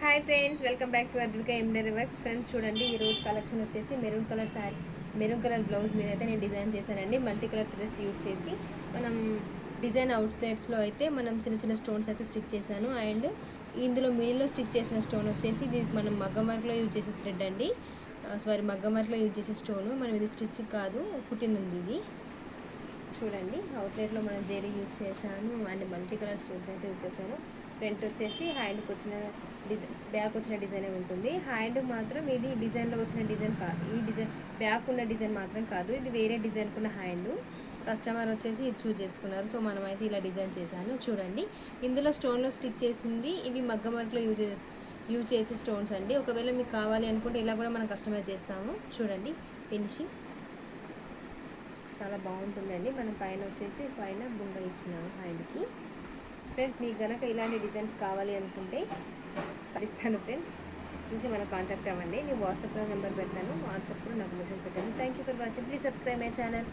Hi friends welcome back to Advika embroidery works friends చూడండి ఈ రోజు కలెక్షన్ వచ్చేసి maroon colour sari maroon colour blouse మీద అయితే నేను డిజైన్ చేశానండి. మల్టీ కలర్ థ్రెడ్స్ యూజ్ చేసి మనం డిజైన్ అవుట్స్లైట్స్లో అయితే మనం చిన్న చిన్న స్టోన్స్ అయితే స్టిక్ చేశాను. అండ్ ఇందులో మిడిల్లో స్టిక్ చేసిన స్టోన్ వచ్చేసి ఇది మనం మగ్గం వర్క్లో యూజ్ చేసే థ్రెడ్ అండి. Uh, సారీ మగ్గం వర్క్లో యూజ్ చేసే స్టోన్ మనం ఇది స్టిచ్ కాదు కుట్టింది ఇది. చూడండి. అవుట్లెట్లో మనం జెరీ యూజ్ చేశాను. అండ్ మల్టీ కలర్ స్టోన్స్ అయితే యూజ్ చేశాను. ఫ్రంట్ వచ్చేసి హ్యాండ్కి వచ్చిన డిజైన్ బ్యాక్ వచ్చిన డిజైనే ఉంటుంది. హ్యాండ్ మాత్రం ఇది డిజైన్లో వచ్చిన డిజైన్ కాదు ఈ డిజైన్ బ్యాక్ ఉన్న డిజైన్ మాత్రం కాదు. ఇది వేరే డిజైన్కున్న హ్యాండ్ కస్టమర్ వచ్చేసి ఇది చూజ్ చేసుకున్నారు. సో మనమైతే ఇలా డిజైన్ చేశాను. చూడండి. ఇందులో స్టోన్లో స్టిచ్ చేసింది. ఇవి మగ్గం వర్క్లో యూజ్ చేసి యూజ్ చేసే స్టోన్స్ అండి. ఒకవేళ మీకు కావాలి అనుకుంటే ఇలా కూడా మనం కస్టమైజ్ చేస్తాము. చూడండి. ఫినిషింగ్ చాలా బాగుంటుందండి. మనం పైన వచ్చేసి పైన బుంగ ఇచ్చినాము హ్యాండ్కి. ఫ్రెండ్స్ మీకు కనుక ఇలాంటి డిజైన్స్ కావాలి అనుకుంటే ఇస్తాను ఫ్రెండ్స్. చూసి మనం కాంటాక్ట్ అవ్వండి. నేను వాట్సాప్లో నెంబర్ పెడతాను. వాట్సాప్లో నాకు మెసేజ్ పెట్టాను thank you for watching please subscribe my channel